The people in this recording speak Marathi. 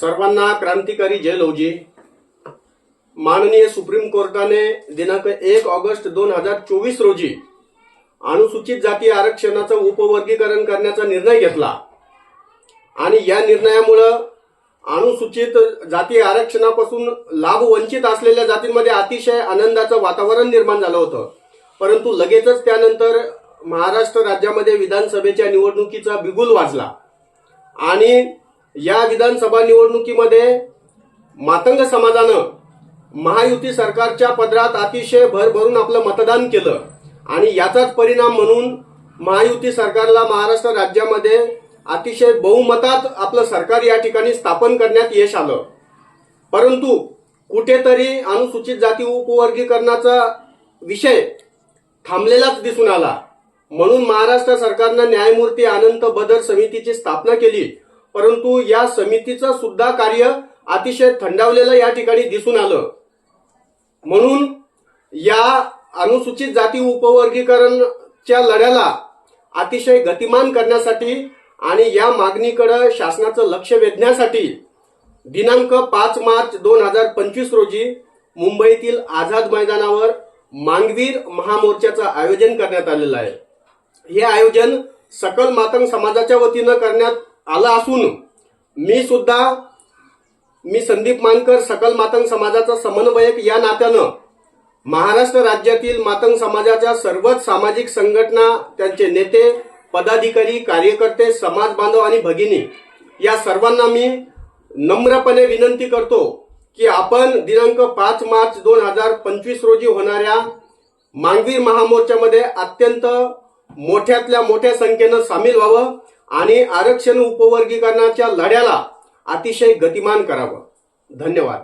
सर्वांना क्रांतिकारी जय लवजी माननीय सुप्रीम कोर्टाने दिनांक एक ऑगस्ट दोन हजार चोवीस रोजी अनुसूचित जाती आरक्षणाचं उपवर्गीकरण करण्याचा निर्णय घेतला. आणि या निर्णयामुळं अनुसूचित जाती आरक्षणापासून लाभ वंचित असलेल्या जातींमध्ये अतिशय आनंदाचं वातावरण निर्माण झालं होतं. परंतु लगेचच त्यानंतर महाराष्ट्र राज्यामध्ये विधानसभेच्या निवडणुकीचा बिगुल वाजला. आणि या विधानसभा निवडणुकीमध्ये मातंग समाजानं महायुती सरकारच्या पदरात अतिशय भरभरून आपलं मतदान केलं. आणि याचाच परिणाम म्हणून महायुती सरकारला महाराष्ट्र राज्यामध्ये अतिशय बहुमतात आपलं सरकार या ठिकाणी स्थापन करण्यात यश आलं. परंतु कुठेतरी अनुसूचित जाती उपवर्गीकरणाचा विषय थांबलेलाच दिसून आला. म्हणून महाराष्ट्र सरकारनं न्यायमूर्ती अनंत बदर समितीची स्थापना केली. परंतु या समितीचं सुद्धा कार्य अतिशय थंडावलेलं या ठिकाणी दिसून आलं. म्हणून या अनुसूचित जाती उपवर्गीकरणच्या लढ्याला अतिशय गतिमान करण्यासाठी आणि या मागणीकडे शासनाचं लक्ष वेधण्यासाठी दिनांक पाच मार्च दोन हजार पंचवीस रोजी मुंबईतील आझाद मैदानावर मांगवीर महामोर्चाचं आयोजन करण्यात आलेलं आहे. हे आयोजन सकल मातंग समाजाच्या वतीनं करण्यात आला असून मी सुद्धा मी संदीप मानकर सकल मातंग समाजाचा समन्वयक या नात्यानं महाराष्ट्र राज्यातील मातंग समाजाच्या सर्वच सामाजिक संघटना त्यांचे नेते पदाधिकारी कार्यकर्ते समाज बांधव आणि भगिनी या सर्वांना मी नम्रपणे विनंती करतो की आपण दिनांक पाच मार्च दोन हजार पंचवीस रोजी होणाऱ्या मांगवीर महामोर्चामध्ये अत्यंत मोठ्यातल्या मोठ्या संख्येनं सामील व्हावं. आणि आरक्षण उपवर्गीकरणाच्या लढ्याला अतिशय गतिमान करावं. धन्यवाद.